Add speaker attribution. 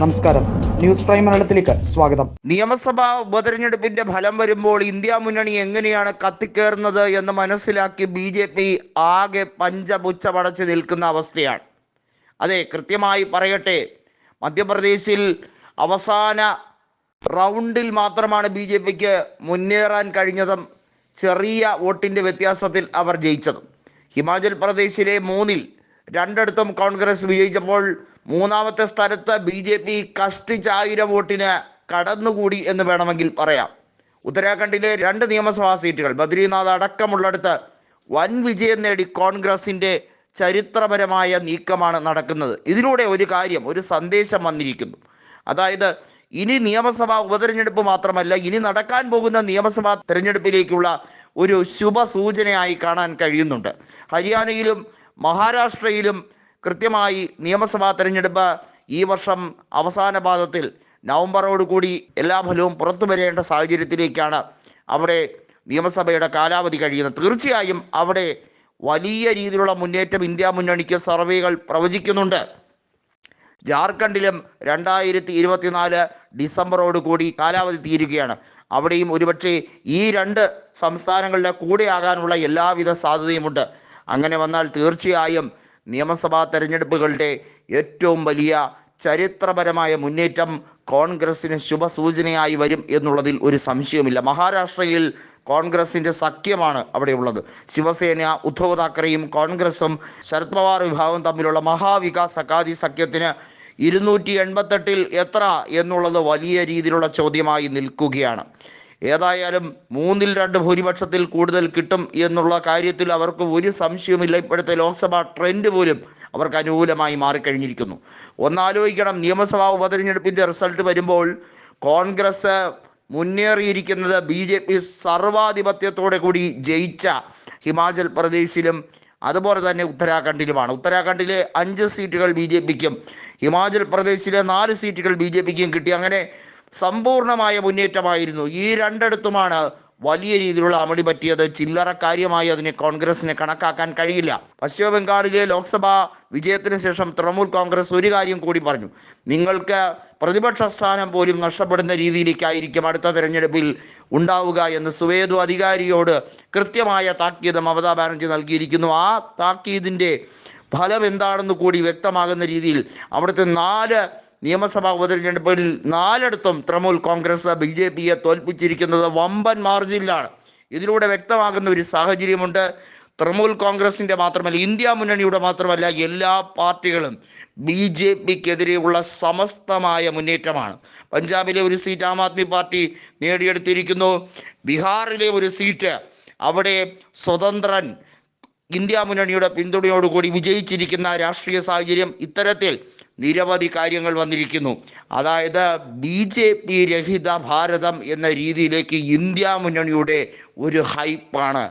Speaker 1: നമസ്കാരം. News prime മലയാളത്തിലേക്ക് സ്വാഗതം.
Speaker 2: നിയമസഭാ ഉപതെരഞ്ഞെടുപ്പിന്റെ ഫലം വരുമ്പോൾ ഇന്ത്യ മുന്നണി എങ്ങനെയാണ് കത്തിക്കേറുന്നത് എന്ന് മനസ്സിലാക്കി ബി ജെ പി ആകെ പഞ്ചപുച്ചമടച്ച് നിൽക്കുന്ന അവസ്ഥയാണ്. അതെ കൃത്യമായി പറയട്ടെ. മധ്യപ്രദേശിൽ അവസാന റൗണ്ടിൽ മാത്രമാണ് ബി ജെ പിക്ക് മുന്നേറാൻ കഴിഞ്ഞതും ചെറിയ വോട്ടിന്റെ വ്യത്യാസത്തിൽ അവർ ജയിച്ചതും. ഹിമാചൽ പ്രദേശിലെ മൂന്നിൽ രണ്ടിടത്തും കോൺഗ്രസ് വിജയിച്ചപ്പോൾ മൂന്നാമത്തെ സ്ഥലത്ത് ബി ജെ പി കഷ്ടിച്ചായിരം വോട്ടിന് കടന്നുകൂടി എന്ന് വേണമെങ്കിൽ പറയാം. ഉത്തരാഖണ്ഡിലെ രണ്ട് നിയമസഭാ സീറ്റുകൾ ബദ്രീനാഥ് അടക്കമുള്ളിടത്ത് വൻ വിജയം നേടി കോൺഗ്രസിന്റെ ചരിത്രപരമായ നീക്കമാണ് നടക്കുന്നത്. ഇതിലൂടെ ഒരു കാര്യം ഒരു സന്ദേശം വന്നിരിക്കുന്നു. അതായത് ഇനി നിയമസഭാ ഉപതെരഞ്ഞെടുപ്പ് മാത്രമല്ല ഇനി നടക്കാൻ പോകുന്ന നിയമസഭാ തെരഞ്ഞെടുപ്പിലേക്കുള്ള ഒരു ശുഭ സൂചനയായി കാണാൻ കഴിയുന്നുണ്ട്. ഹരിയാനയിലും മഹാരാഷ്ട്രയിലും കൃത്യമായി നിയമസഭാ തെരഞ്ഞെടുപ്പ് ഈ വർഷം അവസാന പാദത്തിൽ നവംബറോടുകൂടി എല്ലാ ഫലവും പുറത്തു വരേണ്ട സാഹചര്യത്തിലേക്കാണ് അവിടെ നിയമസഭയുടെ കാലാവധി കഴിയുന്നത്. തീർച്ചയായും അവിടെ വലിയ രീതിയിലുള്ള മുന്നേറ്റം ഇന്ത്യ മുന്നണിക്ക് സർവേകൾ പ്രവചിക്കുന്നുണ്ട്. ജാർഖണ്ഡിലും രണ്ടായിരത്തി ഇരുപത്തിനാല് ഡിസംബറോട് കൂടി കാലാവധി തീരുകയാണ്. അവിടെയും ഒരുപക്ഷെ ഈ രണ്ട് സംസ്ഥാനങ്ങളുടെ കൂടെയാകാനുള്ള എല്ലാവിധ സാധ്യതയുമുണ്ട്. അങ്ങനെ വന്നാൽ തീർച്ചയായും നിയമസഭാ തെരഞ്ഞെടുപ്പുകളുടെ ഏറ്റവും വലിയ ചരിത്രപരമായ മുന്നേറ്റം കോൺഗ്രസിന് ശുഭസൂചനയായി വരും എന്നുള്ളതിൽ ഒരു സംശയവുമില്ല. മഹാരാഷ്ട്രയിൽ കോൺഗ്രസിന്റെ സഖ്യമാണ് അവിടെയുള്ളത്. ശിവസേന ഉദ്ധവ് താക്കറെയും കോൺഗ്രസും ശരത് പവാർ വിഭാഗവും തമ്മിലുള്ള മഹാവികാസ് അക്കാദി സഖ്യത്തിന് ഇരുന്നൂറ്റി എൺപത്തെട്ടിൽ എത്ര എന്നുള്ളത് വലിയ രീതിയിലുള്ള ചോദ്യമായി നിൽക്കുകയാണ്. ഏതായാലും മൂന്നിൽ രണ്ട് ഭൂരിപക്ഷത്തിൽ കൂടുതൽ കിട്ടും എന്നുള്ള കാര്യത്തിൽ അവർക്ക് ഒരു സംശയവുമില്ല. ഇപ്പോഴത്തെ ലോക്സഭാ ട്രെൻഡ് പോലും അവർക്ക് അനുകൂലമായി മാറിക്കഴിഞ്ഞിരിക്കുന്നു. ഒന്നാലോചിക്കണം നിയമസഭാ ഉപതെരഞ്ഞെടുപ്പിന്റെ റിസൾട്ട് വരുമ്പോൾ കോൺഗ്രസ് മുന്നേറിയിരിക്കുന്നത് ബി ജെ പി സർവാധിപത്യത്തോടെ കൂടി ജയിച്ച ഹിമാചൽ പ്രദേശിലും അതുപോലെ തന്നെ ഉത്തരാഖണ്ഡിലുമാണ്. ഉത്തരാഖണ്ഡിലെ അഞ്ച് സീറ്റുകൾ ബി ജെ പിക്കും ഹിമാചൽ പ്രദേശിലെ നാല് സീറ്റുകൾ ബി ജെ പിക്കും കിട്ടി. അങ്ങനെ സമ്പൂർണമായ മുന്നേറ്റമായിരുന്നു. ഈ രണ്ടിടത്തുമാണ് വലിയ രീതിയിലുള്ള അമളി പറ്റിയത്. ചില്ലറ കാര്യമായി അതിനെ കോൺഗ്രസിനെ കണക്കാക്കാൻ കഴിയില്ല. പശ്ചിമ ബംഗാളിലെ ലോക്സഭാ വിജയത്തിന് ശേഷം തൃണമൂൽ കോൺഗ്രസ് ഒരു കാര്യം കൂടി പറഞ്ഞു. നിങ്ങൾക്ക് പ്രതിപക്ഷ സ്ഥാനം പോലും നഷ്ടപ്പെടുന്ന രീതിയിലേക്കായിരിക്കും അടുത്ത തെരഞ്ഞെടുപ്പിൽ ഉണ്ടാവുക എന്ന് സുവേദു അധികാരിയോട് കൃത്യമായ താക്കീത് മമതാ ബാനർജി നൽകിയിരിക്കുന്നു. ആ താക്കീതിന്റെ ഫലം എന്താണെന്ന് കൂടി വ്യക്തമാകുന്ന രീതിയിൽ അവിടുത്തെ നാല് നിയമസഭാ ഉപതെരഞ്ഞെടുപ്പിൽ നാലിടത്തും തൃണമൂൽ കോൺഗ്രസ് ബി ജെ പിയെ തോൽപ്പിച്ചിരിക്കുന്നത് വമ്പൻ മാർജിനിലാണ്. ഇതിലൂടെ വ്യക്തമാകുന്ന ഒരു സാഹചര്യമുണ്ട്. തൃണമൂൽ കോൺഗ്രസിന്റെ മാത്രമല്ല ഇന്ത്യ മുന്നണിയുടെ മാത്രമല്ല എല്ലാ പാർട്ടികളും ബി ജെ പിക്കെതിരെയുള്ള സമസ്തമായ മുന്നേറ്റമാണ്. പഞ്ചാബിലെ ഒരു സീറ്റ് ആം ആദ്മി പാർട്ടി നേടിയെടുത്തിരിക്കുന്നു. ബീഹാറിലെ ഒരു സീറ്റ് അവിടെ സ്വതന്ത്രൻ ഇന്ത്യ മുന്നണിയുടെ പിന്തുണയോടുകൂടി വിജയിച്ചിരിക്കുന്ന രാഷ്ട്രീയ സാഹചര്യം ഇത്തരത്തിൽ നിരവധി കാര്യങ്ങൾ വന്നിരിക്കുന്നു. അതായത് ബി ജെ പി രഹിത ഭാരതം എന്ന രീതിയിലേക്ക് ഇന്ത്യ മുന്നണിയുടെ ഒരു ഹൈപ്പാണ്.